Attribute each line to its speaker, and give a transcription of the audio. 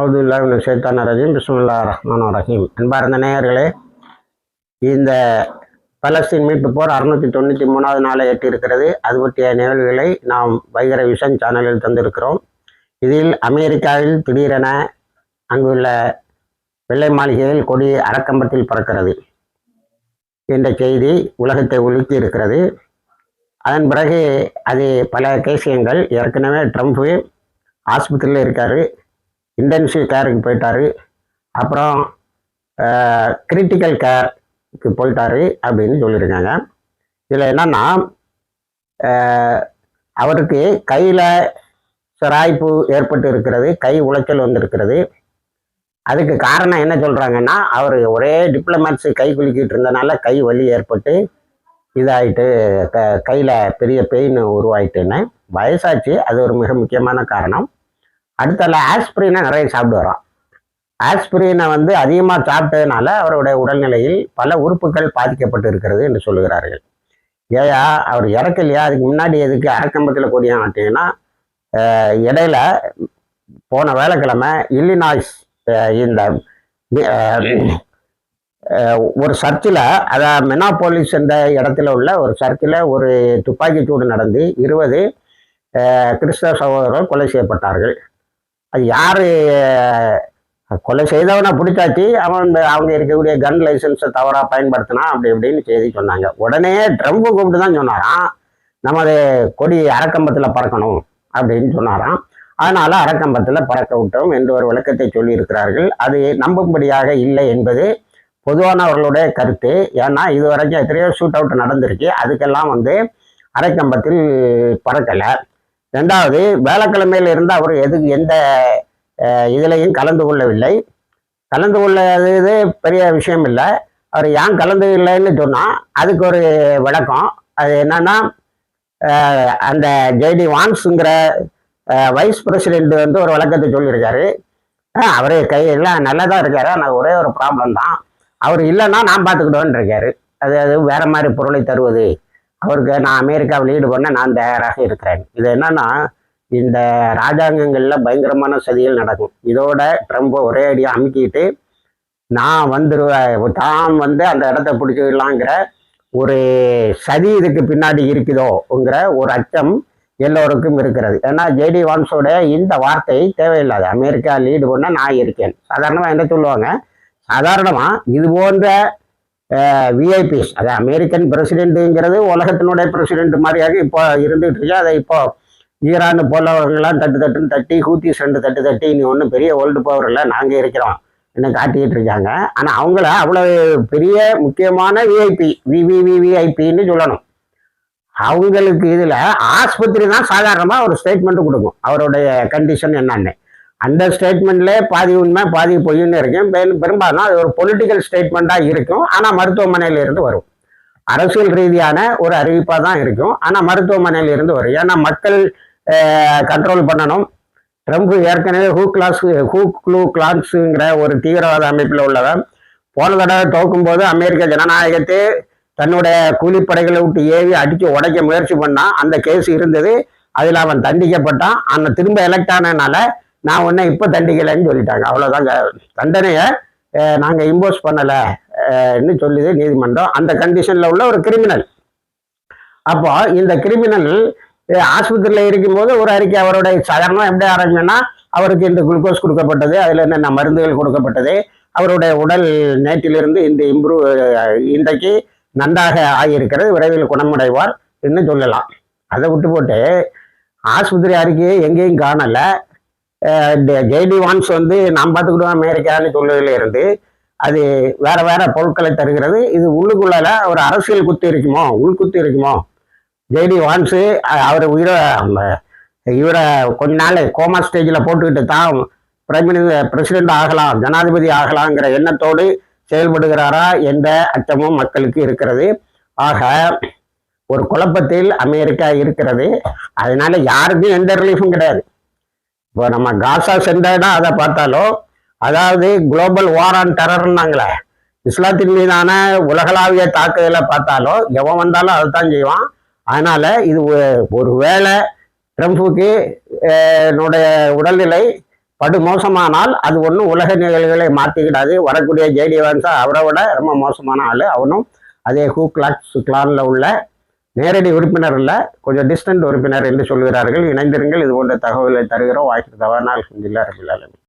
Speaker 1: அவுதுல்லாஹின் சேத்தான ரஜீம் பிஸ்மில்லா ரஹ்மான் ரஹீம். அன்பார்ந்த நேயர்களே இந்த பலஸ்தீன் மீட்பு போர் அறுநூத்தி தொண்ணூற்றி மூணாவது நாளை எட்டியிருக்கிறது. அது பற்றிய நிகழ்வுகளை நாம் வைகர விஷன் சேனலில் தந்திருக்கிறோம். இதில் அமெரிக்காவில் திடீரென அங்குள்ள வெள்ளை மாளிகையில் கொடி அரக்கம்பத்தில் பறக்கிறது என்ற செய்தி உலகத்தை உலுக்கி இருக்கிறது. அதன் பிறகு அது பல கேசியங்கள். ஏற்கனவே ட்ரம்ப்பு ஆஸ்பத்திரியில் இருக்கார். இன்டென்சிவ் கேருக்கு போயிட்டார். அப்புறம் கிரிட்டிக்கல் கேருக்கு போயிட்டார் அப்படின்னு சொல்லியிருக்காங்க. இதில் என்னென்னா அவருக்கு கையில் சிராய்ப்பு ஏற்பட்டு இருக்கிறது கை உளைச்சல் வந்திருக்கிறது. அதுக்கு காரணம் என்ன சொல்கிறாங்கன்னா அவர் ஒரே டிப்ளமேட்ஸு கை குலுக்கிட்டு இருந்தனால கை வலி ஏற்பட்டு இதாகிட்டு க கையில் பெரிய பெயின் உருவாயிட்டுன்னு. வயசாச்சு அது ஒரு மிக முக்கியமான காரணம். அடுத்தால ஆஸ்பிரினை நிறைய சாப்பிட்டு வரோம் ஆஸ்பிரினை வந்து அதிகமாக சாப்பிட்டதுனால அவருடைய உடல்நிலையில் பல உறுப்புகள் பாதிக்கப்பட்டு இருக்கிறது என்று சொல்லுகிறார்கள். ஏயா அவர் இறக்கலையா அதுக்கு முன்னாடி எதுக்கு அரக்கம்பத்தில் கொடியா மாட்டீங்கன்னா இடையில போன வேலைக்கிழமை இல்லினாய்ஸ் இந்த ஒரு சர்ச்சில் அதாவது மெனாபோலிஸ் என்ற இடத்துல உள்ள ஒரு சர்ச்சில் ஒரு துப்பாக்கி சூடு நடந்து இருபது கிறிஸ்தவ சகோதரர்கள் கொலை செய்யப்பட்டார்கள். அது யார்? கொலை செய்தவனை பிடிச்சாச்சு அவன் இந்த அவங்க இருக்கக்கூடிய கன் லைசன்ஸை தவறாக பயன்படுத்தினா அப்படி இப்படின்னு செய்தி சொன்னாங்க. உடனே ட்ரம்ப்பு கூப்பிட்டு தான் சொன்னாராம். நமது கொடி அரக்கம்பத்தில் பறக்கணும் அப்படின்னு சொன்னாராம். அதனால் அரக்கம்பத்தில் பறக்க விட்டோம் என்று ஒரு விளக்கத்தை சொல்லியிருக்கிறார்கள். அது நம்பும்படியாக இல்லை என்பது பொதுவானவர்களுடைய கருத்து. ஏன்னா இது வரைக்கும் எத்தனையோ ஷூட் அவுட் நடந்திருக்கு. அதுக்கெல்லாம் வந்து அரைக்கம்பத்தில் பறக்கலை. ரெண்டாவது வேலைக்கிழமையில் இருந்து அவர் எதுக்கு எந்த இதுலையும் கலந்து கொள்ளவில்லை. கலந்து கொள்ளது பெரிய விஷயம் இல்லை. அவர் ஏன் கலந்து இல்லைன்னு சொன்னால் அதுக்கு ஒரு விளக்கம். அது என்னன்னா அந்த ஜேடி வான்ஸுங்கிற வைஸ் பிரசிடென்ட் வந்து ஒரு விளக்கத்தை சொல்லியிருக்காரு. அவர் கையெல்லாம் நல்லா தான் இருக்காரு ஆனால் ஒரே ஒரு ப்ராப்ளம் தான். அவர் இல்லைன்னா நான் பார்த்துக்கிட்டோன்னு இருக்காரு அது அது வேற மாதிரி பொருளை தருவது. அவருக்கு நான் அமெரிக்காவில் ஈடுபட நான் தயாராக இருக்கிறேன். இது என்னன்னா இந்த ராஜாங்கங்களில் பயங்கரமான சதிகள் நடக்கும். இதோட ட்ரம்ப் ஒரே அடியாக அமுக்கிட்டு நான் வந்துடுவேன் தான் வந்து அந்த இடத்த பிடிச்சிடலாங்கிற ஒரு சதி இதுக்கு பின்னாடி இருக்குதோங்கிற ஒரு அச்சம் எல்லோருக்கும் இருக்கிறது. ஏன்னா ஜேடி வான்ஸோட இந்த வார்த்தை தேவையில்லாது. அமெரிக்கா லீடு பண்ண நான் இருக்கேன். சாதாரணமாக என்ன சொல்லுவாங்க? சாதாரணமாக இது போன்ற விஐபிஸ் அது அமெரிக்கன் பிரசிடென்ட்டுங்கிறது உலகத்தினுடைய பிரசிடென்ட் மாதிரியாக இப்போ இருந்துகிட்டு இருக்கு. அதை இப்போ ஈரான் போலவர்கள்லாம் தட்டு தட்டுன்னு தட்டி ஹூத்திஸ் ரெண்டு தட்டு தட்டி இனி ஒன்றும் பெரிய வேர்ல்டு பவர் இல்லை நாங்கள் இருக்கிறோம் என்ன காட்டிக்கிட்டு இருக்காங்க. ஆனால் அவங்கள அவ்வளோ பெரிய முக்கியமான விஐபி விவிவிவிஐபின்னு சொல்லணும். அவங்களுக்கு இதில் ஆஸ்பத்திரி தான் சாதாரணமாக ஒரு ஸ்டேட்மெண்ட்டு கொடுக்கும். அவருடைய கண்டிஷன் என்னன்னு. அந்த ஸ்டேட்மெண்ட்லே பாதி உண்மை பாதி பொய்ன்னு இருக்கும் பெரும்பாலும் அது ஒரு பொலிட்டிக்கல் ஸ்டேட்மெண்ட்டாக இருக்கும். ஆனால் மருத்துவமனையில இருந்து வரும். அரசியல் ரீதியான ஒரு அறிவிப்பாக தான் இருக்கும். ஆனால் மருத்துவமனையில இருந்து வரும். ஏன்னா மக்கள் கண்ட்ரோல் பண்ணணும். ட்ரம்ப் ஏற்கனவே ஹூ கிளாஸ் ஹூ க்ளூ கிளான்ஸுங்கிற ஒரு தீவிரவாத அமைப்பில் உள்ளவன் போன தடவை தோக்கும்போது அமெரிக்க ஜனநாயகத்தை தன்னுடைய கூலிப்படைகளை விட்டு ஏவி அடித்து உடைக்க முயற்சி பண்ணான். அந்த கேஸ் இருந்தது. அதில் அவன் தண்டிக்கப்பட்டான். அந்த திரும்ப எலெக்ட் ஆனதுனால நான் ஒன்றை இப்போ தண்டிக்கலைன்னு சொல்லிட்டாங்க. அவ்வளோதாங்க தண்டனையை நாங்கள் இம்போஸ் பண்ணலைன்னு சொல்லுது நீதிமன்றம். அந்த கண்டிஷனில் உள்ள ஒரு கிரிமினல் அப்போ இந்த கிரிமினல் ஆஸ்பத்திரியில் இருக்கும்போது ஒரு அறிக்கை அவருடைய சாதாரணமாக எப்படி ஆரம்பிங்கன்னா அவருக்கு இந்த குளுக்கோஸ் கொடுக்கப்பட்டது அதில் என்னென்ன மருந்துகள் கொடுக்கப்பட்டது அவருடைய உடல் நேற்றிலிருந்து இந்த இம்ப்ரூவ் இன்றைக்கு நன்றாக ஆகியிருக்கிறது விரைவில் குணமடைவார் என்று சொல்லலாம். அதை விட்டு போட்டு ஆஸ்பத்திரி அறிக்கையை எங்கேயும் காணலை. ஜேடி வான்ஸ் வந்து நாம் பார்த்துக்கிடுவோம் அமெரிக்கான்னு சொல்லுவதில் இருந்து அது வேற வேற பொருட்களை தருகிறது. இது உள்ளுக்குள்ளால ஒரு அரசியல் குத்து இருக்குமோ? உள்குத்து இருக்குமோ? ஜேடி வான்ஸு அவர் உயிரை இவரை கொஞ்ச நாள் கோமா ஸ்டேஜில் போட்டுக்கிட்டு தான் பிரைம் மினிஸ்டர் பிரசிடென்ட் ஆகலாம் ஜனாதிபதி ஆகலாங்கிற எண்ணத்தோடு செயல்படுகிறாரா என்ற அச்சமும் மக்களுக்கு இருக்கிறது. ஆக ஒரு குழப்பத்தில் அமெரிக்கா இருக்கிறது. அதனால யாருக்கும் எந்த ரிலீஃபும் கிடையாது. இப்போ நம்ம காசா சென்றடா அதை பார்த்தாலோ அதாவது குளோபல் வார் ஆன் டெரர்னாங்களே இஸ்லாத்தின் மீதான உலகளாவிய தாக்குதலை பார்த்தாலோ எவன் வந்தாலும் அதை தான் செய்வான். அதனால் இது ஒரு வேளை ட்ரம்ப்புக்கு என்னுடைய உடல்நிலை படு மோசமானால் அது ஒன்றும் உலக நிகழ்வுகளை மாற்றிக்கிடாது வரக்கூடிய ஜேடி வான்ஸா அவரை விட ரொம்ப மோசமான ஆள். அவனும் அதே ஹூக்லாக்ஸ் சுக்லானில் உள்ள நேரடி உறுப்பினர் இல்லை கொஞ்சம் டிஸ்டன்ட் உறுப்பினர் என்று சொல்கிறார்கள். இணைந்திருங்கள் இது போன்ற தகவலை தருகிறோம். வாய்ப்பு தவறானால் இல்லை